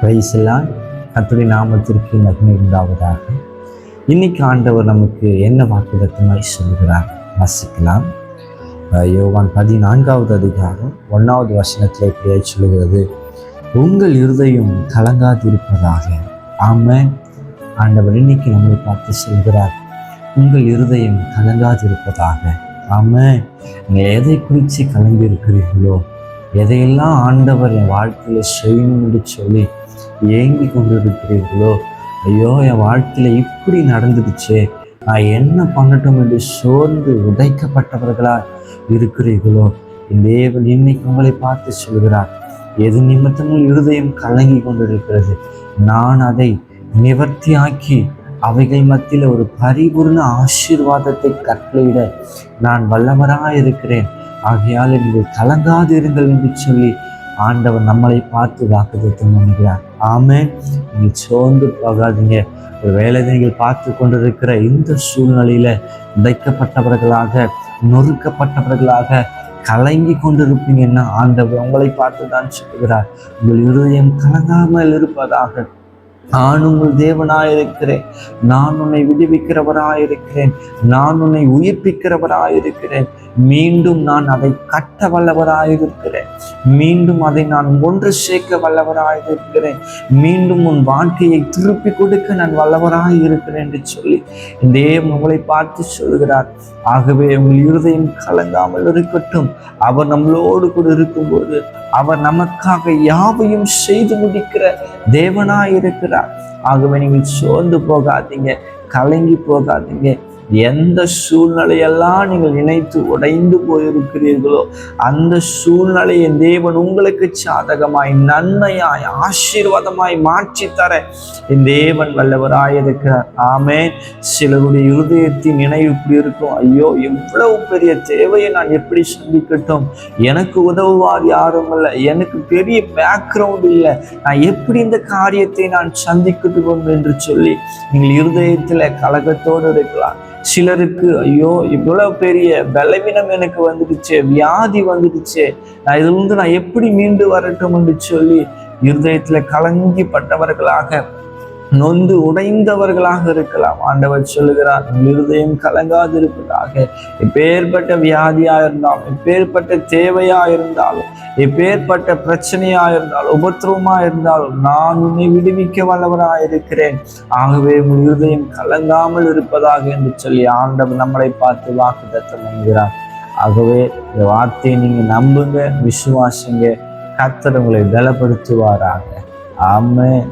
பிரைஸ்லாம் கத்துடைய நாமத்திற்கு மகிமை உண்டாவதாக. இன்னைக்கு ஆண்டவர் நமக்கு என்ன வாக்குதத்தமாய் சொல்கிறார் வாசிக்கலாம். யோவான் பதினான்காவது அதிகாரம் ஒன்றாவது வசனத்தில் இப்படியாய் சொல்லுகிறது. உங்கள் இருதயம் கலங்காதிருப்பதாக. ஆம ஆண்டவர் இன்னைக்கு நம்மை பார்த்து சொல்கிறார் உங்கள் இருதயம் கலங்காதிருப்பதாக. ஆமென். நீங்கள் எதை குறித்து கலங்கியிருக்கிறீர்களோ எதையெல்லாம் ஆண்டவர் என் வாழ்க்கையில் செய்யணும் என்று சொல்லி ஏங்கி கொண்டிருக்கிறீர்களோ ஐயோ என் வாழ்க்கையில் இப்படி நடந்துடுச்சே. நான் என்ன பண்ணட்டும் என்று சோர்ந்து உடைக்கப்பட்டவர்களாக இருக்கிறீர்களோ? தேவன் இன்னைக்கு உங்களை பார்த்து சொல்கிறார். எது நிமித்தமும் இருதயம் கலங்கி கொண்டிருக்கிறது. நான் அதை நிவர்த்தியாக்கி அவைகள் மத்தியில் ஒரு பரிபூர்ண ஆசீர்வாதத்தை கட்டளையிட நான் வல்லவராக இருக்கிறேன். ஆகையால் நீங்கள் கலங்காதிருங்கள் என்று சொல்லி ஆண்டவர் நம்மளை பார்த்து வாக்குத்தம் பண்ணுகிறார். ஆமே நீங்கள் சோர்ந்து போகாதீங்க. ஒரு வேலை நீங்கள் பார்த்து கொண்டிருக்கிற இந்த சூழ்நிலையில் உடைக்கப்பட்டவர்களாக நொறுக்கப்பட்டவர்களாக கலங்கி கொண்டிருப்பீங்கன்னா ஆண்டவர் உங்களை பார்த்து தான் சொல்கிறார் உங்கள் இருதயம் கலங்காமல் இருப்பதாக. நான் உங்கள் தேவனாயிருக்கிறேன். நான் உன்னை விடுவிக்கிறவராயிருக்கிறேன். நான் உன்னை உயிர்ப்பிக்கிறவராயிருக்கிறேன். மீண்டும் நான் அதை கட்ட வல்லவராயிருக்கிறேன் மீண்டும் அதை நான் ஒன்று சேர்க்க வல்லவராயிருக்கிறேன் மீண்டும் உன் வாழ்க்கையை திருப்பி கொடுக்க நான் வல்லவராக இருக்கிறேன் என்று சொல்லி தேவன் உங்களை பார்த்து சொல்கிறார். ஆகவே உங்கள் இருதயம் கலங்காமல் இருக்கட்டும். அவர் நம்மளோடு கூட இருக்கும்போது அவர் நமக்காக யாவையும் செய்து முடிக்கிற தேவனாக இருக்கிறார். ஆகவே நீங்கள் சோர்ந்து போகாதீங்க கலங்கி போகாதீங்க. எந்த சூழ்நிலையெல்லாம் நீங்கள் நினைத்து உடைந்து போயிருக்கிறீர்களோ அந்த சூழ்நிலையை தேவன் உங்களுக்கு சாதகமாய் நன்மையாய் ஆசீர்வாதமாய் மாற்றி தர என் தேவன் வல்லவராயிருக்கிறார் ஆமே சிலருடைய இருதயத்தின் நினைவு இப்படி இருக்கும். ஐயோ எவ்வளவு பெரிய தேவையை நான் எப்படி சந்திக்கட்டும்? எனக்கு உதவுவார் யாரும் இல்லை எனக்கு பெரிய பேக்ரவுண்ட் இல்லை. நான் எப்படி இந்த காரியத்தை நான் சந்திக்கட்டும் என்று சொல்லி நீங்கள் இருதயத்தில் கலகத்தோடு இருக்கலாம். சிலருக்கு ஐயோ இவ்வளவு பெரிய பலவீனம் எனக்கு வந்துடுச்சு வியாதி வந்துடுச்சு நான் இதுல இருந்து நான் எப்படி மீண்டு வரட்டும் என்று சொல்லி இருதயத்துல கலங்கிப்பட்டவர்களாக நொந்து உடைந்தவர்களாக இருக்கலாம். ஆண்டவர் சொல்லுகிறார் இருதயம் கலங்காது இருப்பதாக எப்பேற்பட்ட வியாதியா இருந்தாலும் எப்பேற்பட்ட தேவையா இருந்தாலும் எப்பேற்பட்ட பிரச்சனையா இருந்தாலும் உபத்திரவமா இருந்தாலும் நான் உன்னை விடுவிக்க வல்லவராக இருக்கிறேன் ஆகவே உங்கள் இருதயம் கலங்காமல் இருப்பதாக என்று சொல்லி ஆண்டவர் நம்மளை பார்த்து வாக்கு தத்தம் என்கிறார் ஆகவே இந்த வார்த்தையை நீங்க நம்புங்க விசுவாசிங்க. கத்தர் உங்களை பலப்படுத்துவாராக. ஆமே